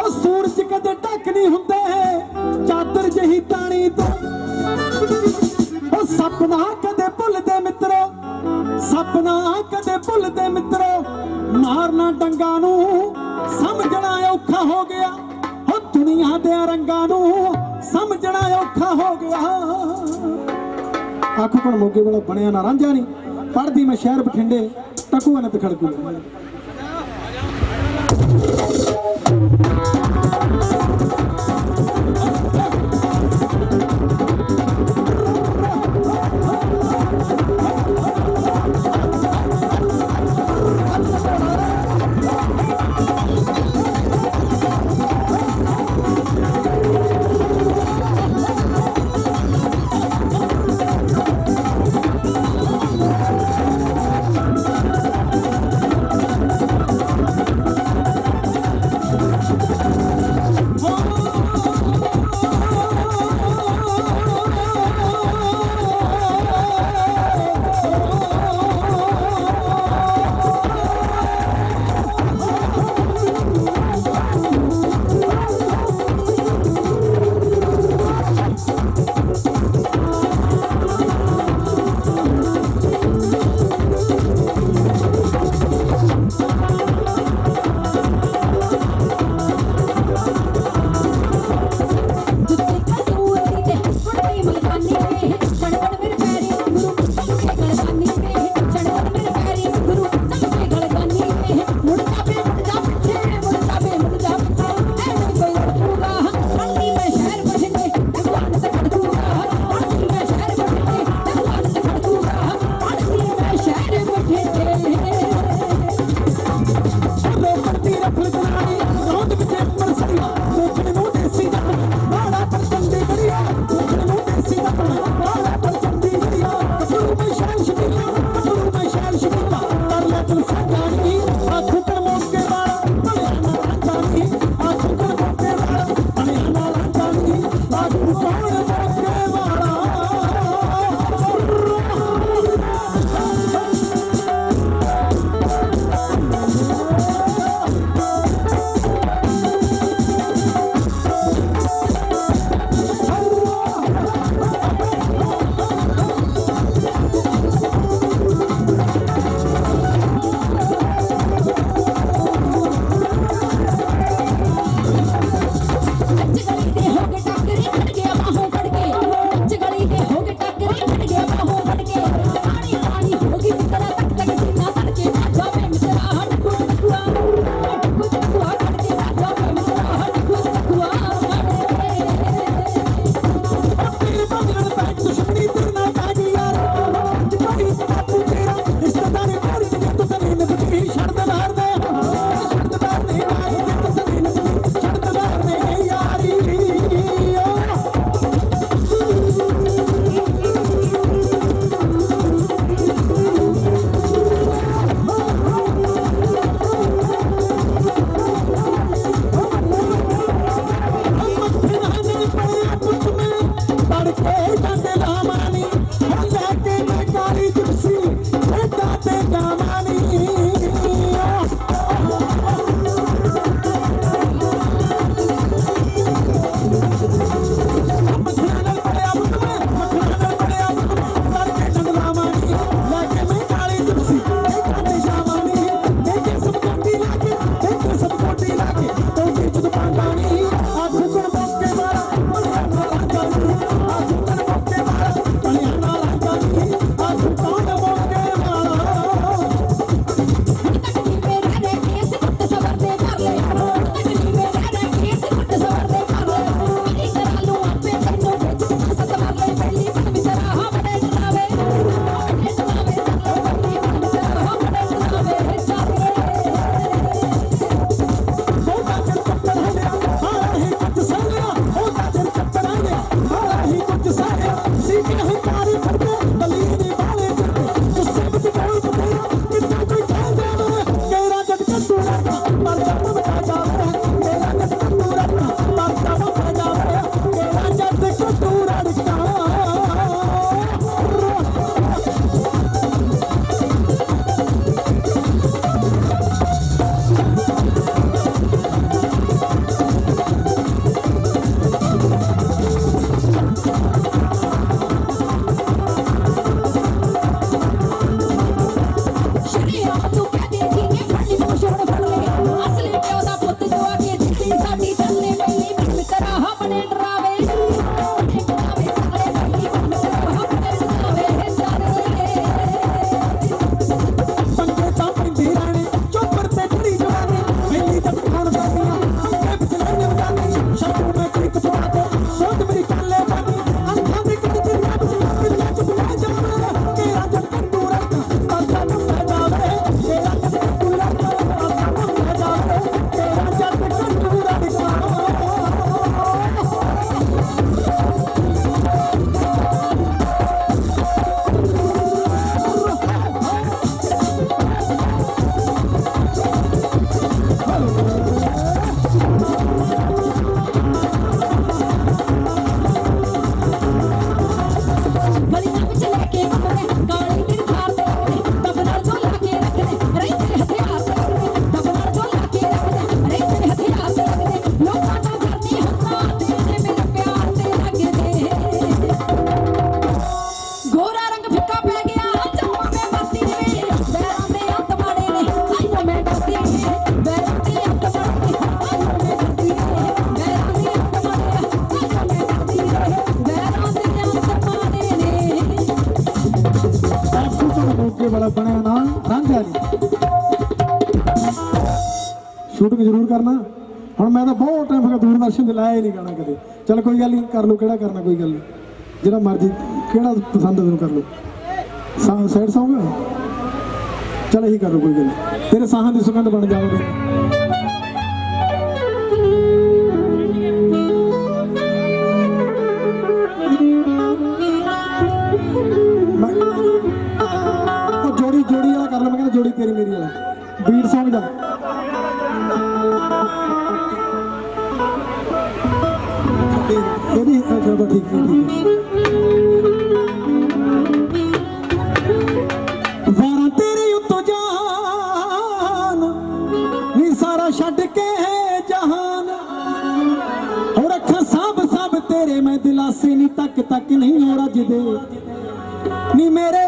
ਉਹ ਸੂਰਜ ਕਦੇ ਢੱਕ ਨਹੀਂ ਹੁੰਦੇ। ਚਾਦਰ ਜਹੀ ਟਾਣੀ ਤੋਂ। ਉਹ ਸੁਪਨਾ ਕਦੇ ਭੁੱਲਦੇ ਮਿੱਤਰੋ। ਸੁਪਨਾ ਕਦੇ ਭੁੱਲਦੇ ਮਿੱਤਰੋ। ਮਾਰਨਾ ਡੰਗਾ ਨੂੰ ਸਮਝਣਾ ਔਖਾ ਹੋ ਗਿਆ। ਉਹ ਦੁਨੀਆ ਦੇ ਰੰਗਾਂ ਨੂੰ ਸਮਝਣਾ ਔਖਾ ਹੋ ਗਿਆ। ਆਖੋ ਕੋਲ ਮੋਗੇ ਵਾਲਾ ਬਣਿਆ ਨਾ ਰਾਂਝਾ ਨਹੀਂ ਪੜਦੀ ਮੈਂ ਸ਼ਹਿਰ ਬਠਿੰਡੇ, ਤਕੂਆ ਨੇ ਖੜਕੂ। நின்ற ਸ਼ੂਟਿੰਗ ਜ਼ਰੂਰ ਕਰਨਾ। ਹੁਣ ਮੈਂ ਤਾਂ ਬਹੁਤ ਟਾਈਮ ਹੋ ਗਿਆ ਦੂਰਦਰਸ਼ਨ ਤੇ ਲਾਇਆ ਹੀ ਨਹੀਂ ਗਾਣਾ ਕਦੇ। ਚਲ ਕੋਈ ਗੱਲ ਨਹੀਂ, ਕਰ ਲਓ, ਕਿਹੜਾ ਕਰਨਾ, ਕੋਈ ਗੱਲ ਨਹੀਂ। ਜਿਹੜਾ ਮਰਜ਼ੀ, ਕਿਹੜਾ ਪਸੰਦ ਹੈ ਤੈਨੂੰ ਕਰ ਲਓ। ਸੈਡ ਸੌਂਗ ਚਲ ਇਹੀ ਕਰ ਲਓ, ਕੋਈ ਗੱਲ ਨਹੀਂ। ਤੇਰੇ ਸਾਹਾਂ ਦੀ ਸੁਗੰਧ ਬਣ ਜਾਵੇ ਇਹ ਵੀ ਅ, ਠੀਕ ਠੀਕ ਠੀਕ ਤੇਰੇ ਉੱਤੋਂ ਜਾਨ ਨੀ ਸਾਰਾ ਛੱਡ ਕੇ ਜਹਾਨ ਔਰ ਅੱਖਾਂ ਸਭ ਸਾਬ ਤੇਰੇ ਮੈਂ ਦਿਲਾਸੇ ਨੀ ਤੱਕ ਤੱਕ ਨਹੀਂ ਹੋ ਰੱਜਦੇ ਨੀ ਮੇਰੇ